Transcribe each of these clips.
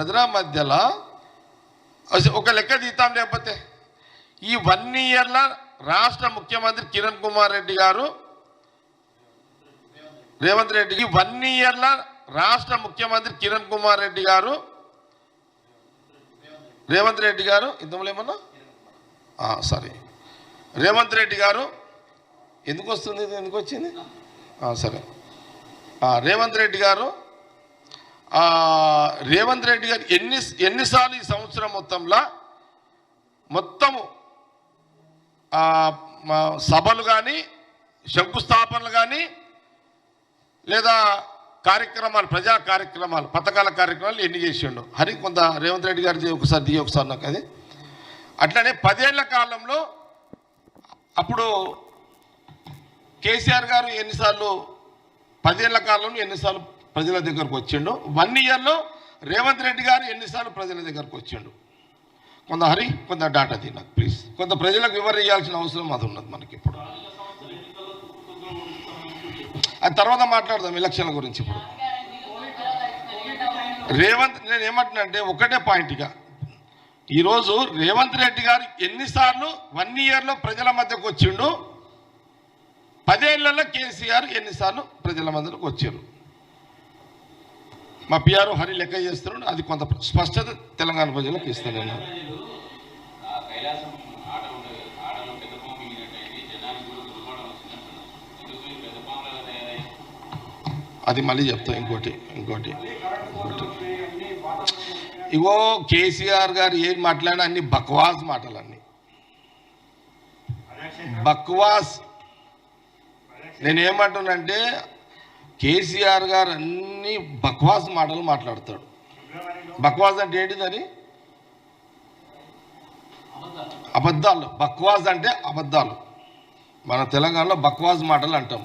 ప్రజల మధ్యలో అసలు ఒక లెక్క తీతాం లేకపోతే. ఈ వన్ ఇయర్లో రాష్ట్ర ముఖ్యమంత్రి కిరణ్ కుమార్ రెడ్డి గారు రేవంత్ రెడ్డికి వన్ ఇయర్లో రాష్ట్ర ముఖ్యమంత్రి కిరణ్ కుమార్ రెడ్డి గారు రేవంత్ రెడ్డి గారు ఇంతమలేమన్నా సరే సారీ. రేవంత్ రెడ్డి గారు ఎందుకు వస్తుంది ఎందుకు వచ్చింది? సరే. రేవంత్ రెడ్డి గారు రేవంత్ రెడ్డి గారు ఎన్ని ఎన్నిసార్లు ఈ సంవత్సరం మొత్తంలో మొత్తము సభలు కానీ శంకుస్థాపనలు కానీ లేదా కార్యక్రమాలు ప్రజా కార్యక్రమాలు పథకాల కార్యక్రమాలు ఎన్ని చేసిండు. హరి కొంత రేవంత్ రెడ్డి గారి ఒకసారి దిగి ఒకసారి నాకు అది. అట్లనే పదేళ్ళ కాలంలో అప్పుడు కేసీఆర్ గారు ఎన్నిసార్లు పదేళ్ళ కాలంలో ఎన్నిసార్లు ప్రజల దగ్గరకు వచ్చిండు. వన్ ఇయర్లో రేవంత్ రెడ్డి గారు ఎన్నిసార్లు ప్రజల దగ్గరకు వచ్చిండు. కొంత హరి కొంత డాటా తినకు ప్లీజ్ కొంత ప్రజలకు వివరించాల్సిన అవసరం అది ఉన్నది మనకి ఇప్పుడు. అది తర్వాత మాట్లాడదాం ఎలక్షన్ల గురించి ఇప్పుడు. రేవంత్ నేను ఏమంటున్నా అంటే ఒకటే పాయింట్గా ఈరోజు రేవంత్ రెడ్డి గారు ఎన్నిసార్లు వన్ ఇయర్లో ప్రజల మధ్యకు వచ్చిండు. పదేళ్ళలో కేసీఆర్ ఎన్నిసార్లు ప్రజల మధ్యకు వచ్చారు మా పిఆర్ హరి లెక్క చేస్తున్నాడు. అది కొంత స్పష్టత తెలంగాణ ప్రజలకు ఇస్తాను అది మళ్ళీ చెప్తా ఇంకోటి ఇంకోటి ఇంకోటి. ఇగో కేసీఆర్ గారు ఏం మాట్లాడినా అన్ని బక్వాస్ మాటలన్నీ. బక్వాస్. నేనేమంటున్నానంటే కేసీఆర్ గారు అన్ని బక్వాస్ మాటలు మాట్లాడతాడు. బక్వాస్ అంటే ఏంటి దాని అబద్ధాలు. బక్వాస్ అంటే అబద్ధాలు. మన తెలంగాణలో బక్వాస్ మాటలు అంటాం.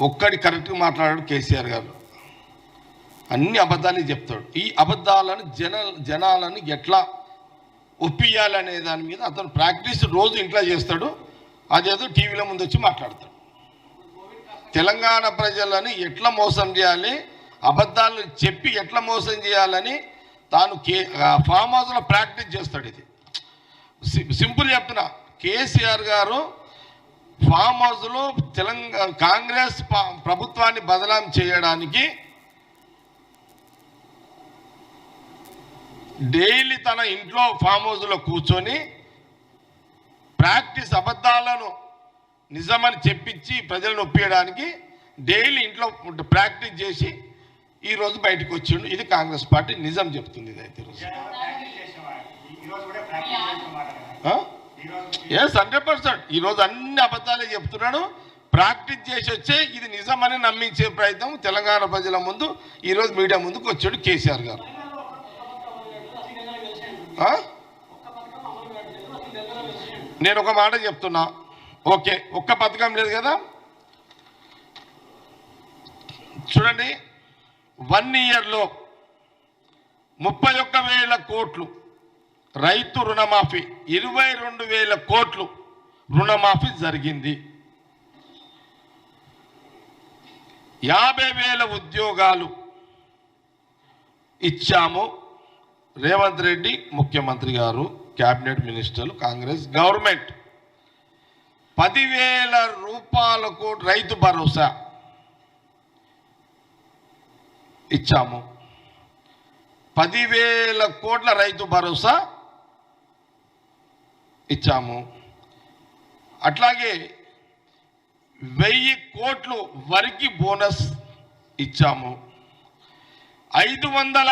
ఒక్కడి కరెక్ట్గా మాట్లాడాడు కేసీఆర్ గారు. అన్ని అబద్ధాలు చెప్తాడు. ఈ అబద్ధాలను జన జనాలను ఎట్లా ఒప్పియాలనే దాని మీద అతను ప్రాక్టీస్ రోజు ఇంట్లో చేస్తాడు. అదేదో టీవీలో ముందు వచ్చి మాట్లాడతాడు. తెలంగాణ ప్రజలను ఎట్లా మోసం చేయాలి? అబద్ధాలు చెప్పి ఎట్లా మోసం చేయాలని తాను కే ఫామ్ హౌస్లో ప్రాక్టీస్ చేస్తాడు ఇది. సి- సింపుల్ చెప్తున్నా. కేసీఆర్ గారు ఫామ్ హౌస్లో తెలంగాణ కాంగ్రెస్ ప్రభుత్వాన్ని బదలాం చేయడానికి డైలీ తన ఇంట్లో ఫామ్ హౌస్లో కూర్చొని ప్రాక్టీస్ అబద్ధాలను నిజమని చెప్పించి ప్రజలను ఒప్పియడానికి డైలీ ఇంట్లో ప్రాక్టీస్ చేసి ఈ రోజు బయటకు వచ్చిండు. ఇది కాంగ్రెస్ పార్టీ నిజం చెప్తుంది ఇది అయితే ఎస్ హండ్రెడ్ పర్సెంట్ ఈరోజు అన్ని అబద్ధాలే చెప్తున్నాడు. ప్రాక్టీస్ చేసి వచ్చే ఇది నిజమని నమ్మించే ప్రయత్నం తెలంగాణ ప్రజల ముందు ఈరోజు మీడియా ముందుకు వచ్చాడు కేసీఆర్ గారు. నేను ఒక మాట చెప్తున్నా. ఓకే ఒక్క పథకం లేదు కదా? చూడండి వన్ ఇయర్లో ముప్పై ఒక్క వేల కోట్లు రైతు రుణమాఫీ ఇరవై రెండు వేల కోట్లు రుణమాఫీ జరిగింది. యాభై వేల ఉద్యోగాలు ఇచ్చాము రేవంత్ రెడ్డి ముఖ్యమంత్రి గారు క్యాబినెట్ మినిస్టర్లు కాంగ్రెస్ గవర్నమెంట్. పదివేల రూపాయలకు రైతు భరోసా ఇచ్చాము. పదివేల కోట్ల రైతు భరోసా ఇచ్చాము. అట్లాగే వెయ్యి కోట్లు వరికి బోనస్ ఇచ్చాము. ఐదు వందల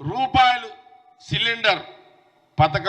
రూపాయలు సిలిండర్ పథకం